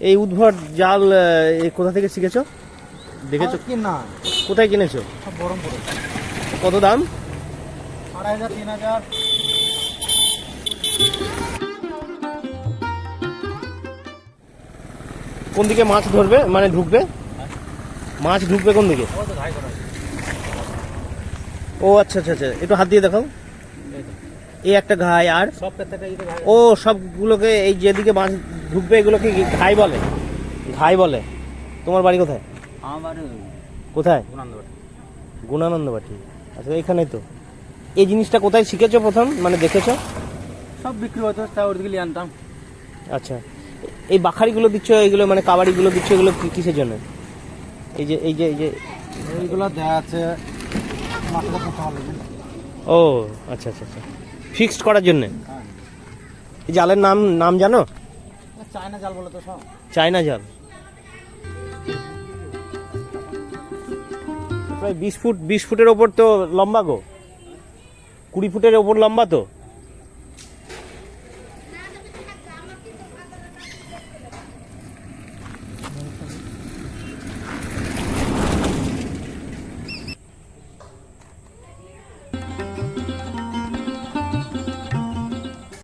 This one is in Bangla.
এই উদ্ভট জাল এ কোথা থেকে শিখেছো? দেখেছ? কি না। কোথায় কিনেছো? সব গরম পড়ে কত দাম? আড়াই হাজার তিন হাজার। কোন দিকে মাছ ধরবে? মানে ঢুকবে? মাছ ঢুকবে কোন দিকে? ও তো ঘাই করা ও আচ্ছা আচ্ছা আচ্ছা একটু হাত দিয়ে দেখাও। এই একটা ঘাই আর? সব ঘাই। ও সবগুলোকে এই যেদিকে মাছ ঢুকবে এগুলোকে কি ঘাই বলে? ঘাই বলে। তোমার বাড়ি কোথায়? আমার কোথায়? গুণান্দবাড়ি গুণানন্দ বাটি আচ্ছা এখানে তো। এই জিনিসটা কোথায় শিখেছো প্রথম? মানে দেখেছ? সব বিক্রি হতো তাই ওর দিকে আনতাম। আচ্ছা। এই বাখারিগুলো দিচ্ছ এইগুলো মানে কাবাডিগুলো দিচ্ছ এগুলো কিসের জন্য? এই যে এই যে এই যে। এইগুলো দেওয়া আছে ও আচ্ছা আচ্ছা আচ্ছা। ফিক্সড করার জন্য? হ্যাঁ। এই জালের নাম নাম জানো? চায়না জাল বলে তো সব। চায়না জাল। প্রায় বিশ ফুট, বিশ ফুটের ওপর তো লম্বা গো। কুড়ি ফুটের ওপর লম্বা তো?